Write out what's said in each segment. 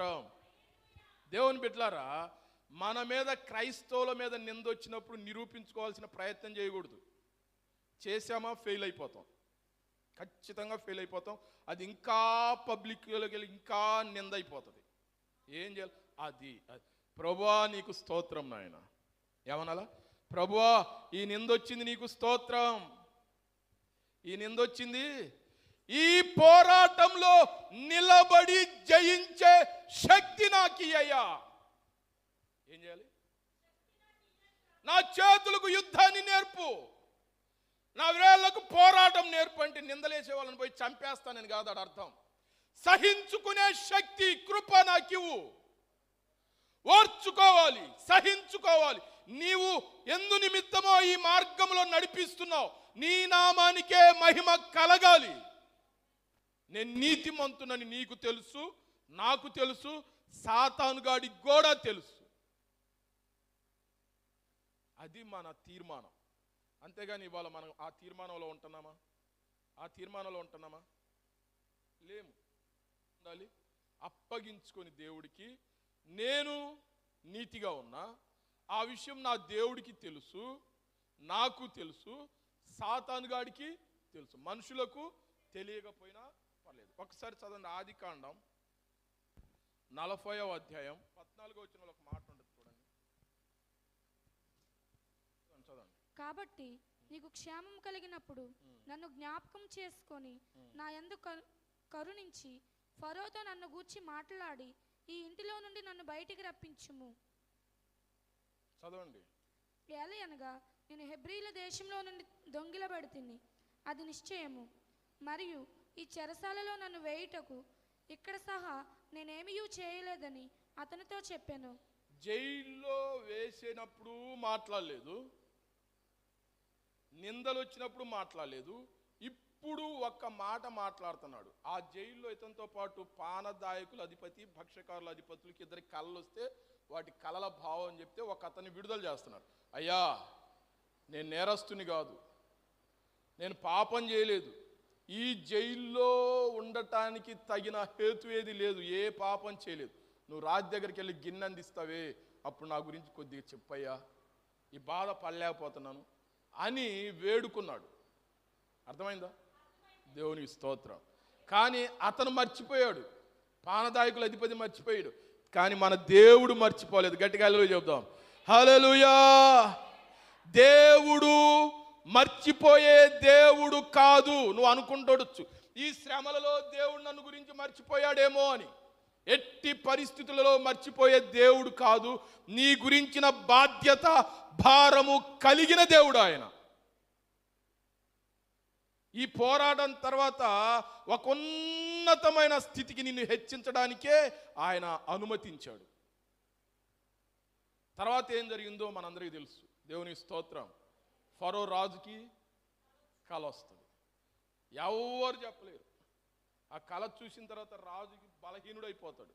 స్తోత్రం. దేవుని బిడ్డలారా మన మీద క్రైస్తవుల మీద నిందొచ్చినప్పుడు నిరూపించుకోవాల్సిన ప్రయత్నం చేయకూడదు. చేసామా ఫెయిల్ అయిపోతాం. ఖచ్చితంగా ఫెయిల్ అయిపోతాం. అది ఇంకా పబ్లిక్లోకి వెళ్ళి ఇంకా నింద అయిపోతుంది. ఏం చేయాలి? అది అది. ప్రభువా నీకు స్తోత్రం నాయన. ఏమనాలా? ప్రభువా ఈ నిందొచ్చింది నీకు స్తోత్రం. ఈ నిందొచ్చింది ఈ పోరాటంలో నిలబడి జయించే శక్తి నాకు అయ్యా. ఏం చేయాలి? నా చేతులకు యుద్ధాన్ని నేర్పు. నా వేళ్ళకు పోరాటం నేర్పు అంటే నిందలేసే వాళ్ళని పోయి చంపేస్తానని కాదు అది అర్థం. సహించుకునే శక్తి కృప నాకివు ఓర్చుకోవాలి సహించుకోవాలి. నీవు ఎందు నిమిత్తమో ఈ మార్గంలో నడిపిస్తున్నావు. నీ నామానికే మహిమ కలగాలి. నేను నీతిమంతునని నీకు తెలుసు నాకు తెలుసు సాతానుగాడికి కూడా తెలుసు. అది మన తీర్మానం. అంతేగాని ఇవాళ మనం ఆ తీర్మానంలో ఉంటున్నామా? ఆ తీర్మానంలో ఉంటున్నామా? లేము. ఉండాలి. అప్పగించుకొని దేవుడికి నేను నీతిగా ఉన్నా ఆ విషయం నా దేవుడికి తెలుసు నాకు తెలుసు సాతానుగాడికి తెలుసు. మనుషులకు తెలియకపోయినా పర్లేదు. ఒకసారి చదవండి. ఆది కాండం నలభైవ అధ్యాయం పద్నాలుగో వచ్చిన ఒక మాట ఉంటుంది చూడండి. చదవండి, కాబట్టి నీకు క్షేమం కలిగినప్పుడు నన్ను జ్ఞాపకం చేసుకొని నా యందు కరు- కరుణించి ఫరోతో నన్ను గూర్చి మాట్లాడి ఈ ఇంటిలో నుండి నన్ను బయటికి రప్పించుము. చదవండి. ఏలయనగా నేను హెబ్రీల దేశంలో నుండి దొంగిలబడుతుంది అది నిశ్చయము. మరియు ఈ చెరసాలలో నన్ను వేయుటకు ఇక్కడ సహా నేనేమీ చేయలేదని అతనితో చెప్పాను. జైల్లో వేసినప్పుడు మాట్లాడలేదు నిందలు వచ్చినప్పుడు మాట్లాడలేదు ఇప్పుడు ఒక్క మాట మాట్లాడుతున్నాడు. ఆ జైల్లో ఇతనితో పాటు పానదాయకులు అధిపతి భక్ష్యకారుల అధిపతులకి ఇద్దరికి కళలు వస్తే వాటి కళల భావం అని చెప్తే ఒక అతన్ని విడుదల చేస్తున్నాడు. అయ్యా నేను నేరస్తుని కాదు నేను పాపం చేయలేదు ఈ జైల్లో ఉండటానికి తగిన హేతు ఏది లేదు ఏ పాపం చేయలేదు. నువ్వు రాజు దగ్గరికి వెళ్ళి గిన్నె అందిస్తావే అప్పుడు నా గురించి కొద్దిగా చెప్పయ్యా. ఈ బాధ పడలేకపోతున్నాను అని వేడుకున్నాడు. అర్థమైందా? దేవునికి స్తోత్రం. కానీ అతను మర్చిపోయాడు. పానదాయకుల అధిపతి మర్చిపోయాడు. కానీ మన దేవుడు మర్చిపోలేదు. గట్టిగా చెబుదాం. హలలుయా దేవుడు మర్చిపోయే దేవుడు కాదు. నువ్వు అనుకుంటొడొచ్చు. ఈ శ్రమలలో దేవుడు నన్ను గురించి మర్చిపోయాడేమో అని. ఎట్టి పరిస్థితులలో మర్చిపోయే దేవుడు కాదు. నీ గురించిన బాధ్యత భారము కలిగిన దేవుడు ఆయన. ఈ పోరాటం తర్వాత ఒక ఉన్నతమైన స్థితికి నిన్ను హెచ్చించడానికే ఆయన అనుమతించాడు. తర్వాత ఏం జరిగిందో మనందరికీ తెలుసు. దేవుని స్తోత్రం. ఫరో రాజుకి కళ వస్తుంది. ఎవరు చెప్పలేరు. ఆ కళ చూసిన తర్వాత రాజుకి బలహీనుడైపోతాడు.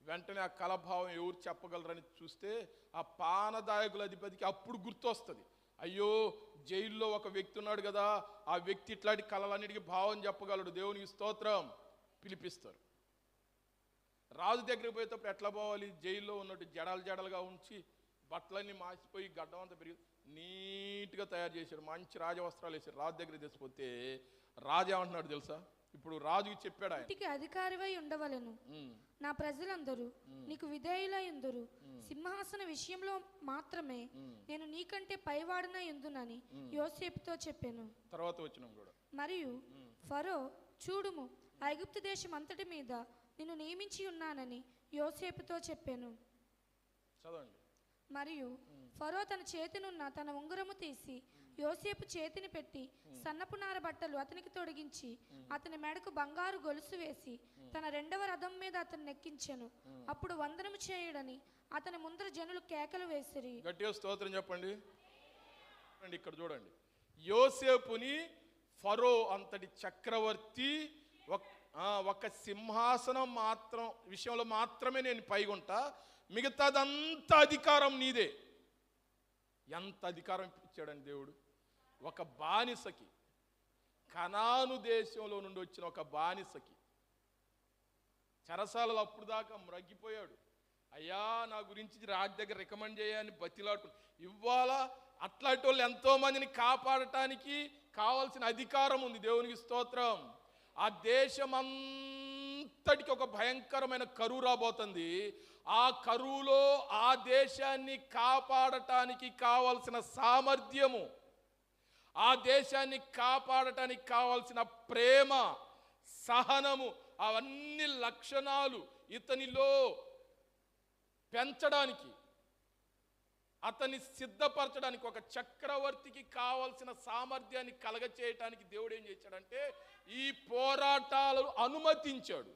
వెంటనే ఆ కలభావం ఎవరు చెప్పగలరని చూస్తే ఆ పానదాయకుల అధిపతికి అప్పుడు గుర్తొస్తుంది. అయ్యో జైల్లో ఒక వ్యక్తి ఉన్నాడు కదా ఆ వ్యక్తి ఇట్లాంటి కళలన్నిటికీ భావం చెప్పగలడు. దేవునికి స్తోత్రం. పిలిపిస్తారు. రాజు దగ్గరికి పోయేటప్పుడు ఎట్లా పోవాలి? జైల్లో ఉన్నట్టు జడలు జడలుగా ఉంచి బట్టలన్నీ మాసిపోయి గడ్డం అంతా పెరిగి నీట్గా తయారు చేశారు మంచి రాజవస్త్రాలు వేసారు రాజు దగ్గర తెచ్చిపోతే రాజు ఏమంటున్నాడు తెలుసా? ఇప్పుడు రాజుకి చెప్పాడు ఆయన. ఇంటికి అధికారివై ఉండవలెను. నా ప్రజలందరూ నీకు విధేయులై ఉందరు. సింహాసన విషయంలో మాత్రమే నేను నీకంటే పైవాడన ఎందునని యోసేపుతో చెప్పాను. తర్వాత వచ్చినాం కూడా. మరియు ఫరో చూడుము ఐగుప్తు దేశం అంతటి మీద నిన్ను నియమించి ఉన్నానని యోసేపుతో చెప్పాను. మరియు ఫరో తన చేతినున్న తన ఉంగరము తీసి యోసేపు చేతిని పెట్టి సన్నపు నార బట్టలు అతనికి తొడిగించి అతని మెడకు బంగారు గొలుసు వేసి తన రెండవ రథం మీద అతన్ని నెక్కించెను. అప్పుడు వందనము చేయడని అతని ముందర జనులు కేకలు వేసిరి. గట్టిగా స్తోత్రం చెప్పండి. ఇక్కడ చూడండి. యోసేపుని ఫరో అంతటి చక్రవర్తి ఒక సింహాసనం మాత్రం విషయంలో మాత్రమే నేను పైగుంటా. మిగతాదంతా అధికారం నీదే. ఎంత అధికారం ఇచ్చాడని దేవుడు? ఒక బానిసకి. కనాను దేశంలో నుండి వచ్చిన ఒక బానిసకి. చెరసాలలో అప్పుడు దాకా మ్రగ్గిపోయాడు. అయ్యా నా గురించి రాజు దగ్గర రికమెండ్ చేయని బతిలాడుకుని ఇవాళ అట్లాంటి వాళ్ళు ఎంతో మందిని కాపాడటానికి కావాల్సిన అధికారం ఉంది. దేవునికి స్తోత్రం. ఆ దేశమంతటికి ఒక భయంకరమైన కరువు రాబోతుంది. ఆ కరువులో ఆ దేశాన్ని కాపాడటానికి కావలసిన సామర్థ్యము ఆ దేశాన్ని కాపాడటానికి కావాల్సిన ప్రేమ సహనము అవన్నీ లక్షణాలు ఇతనిలో పెంచడానికి అతన్ని సిద్ధపరచడానికి ఒక చక్రవర్తికి కావలసిన సామర్థ్యాన్ని కలగచేయటానికి దేవుడు ఏం చేశాడంటే ఈ పోరాటాలను అనుమతించాడు.